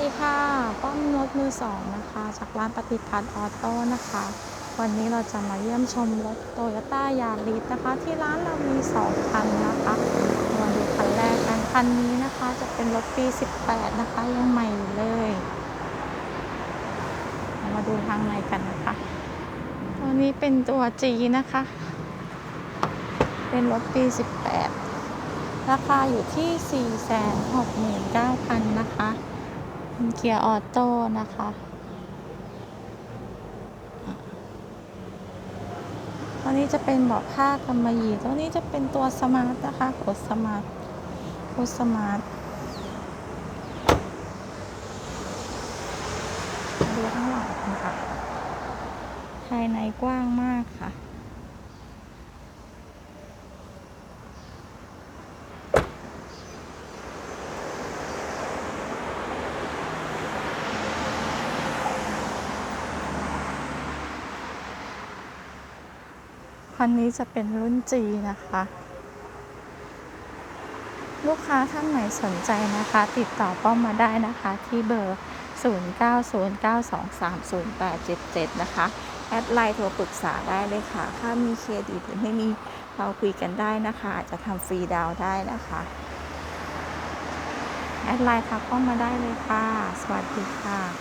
ดีค่ะ ป้อมรถมือสองนะคะ จากร้านปฏิพัฒน์ออโต้นะคะ วันนี้เราจะมาเยี่ยมชมรถโตโยต้ายาริสนะคะ ที่ร้านเรามี2คันนะคะมาดูคันแรกกันคันนี้นะคะจะเป็นรถปี 18 นะคะ ยังใหม่อยู่เลย มาดูทางในกันนะคะ ตัวนี้เป็นตัว G นะคะ เป็นรถปี 18ราคาอยู่ที่ 469,000 นะคะ เกียร์ออโต้นะคะ ตัวนี้จะเป็นเบาะผ้ากำมะหยี่ตัวนี้จะเป็นตัวสมาร์ทนะคะกดสมาร์ทกดสมาร์ทดูข้างหลังกันค่ะภายในกว้างมากค่ะ คันนี้จะเป็นรุ่น G นะคะ ลูกค้าท่านไหนสนใจนะคะ ติดต่อป้อมมาได้นะคะที่เบอร์ 0909230877 นะคะ แอดไลน์โทรปรึกษาได้เลยค่ะ ถ้ามีเครดิตหรือไม่มีเราคุยกันได้นะคะ อาจจะทำฟรีดาวได้นะคะ แอดไลน์ทักป้อมมาได้เลยค่ะ สวัสดีค่ะ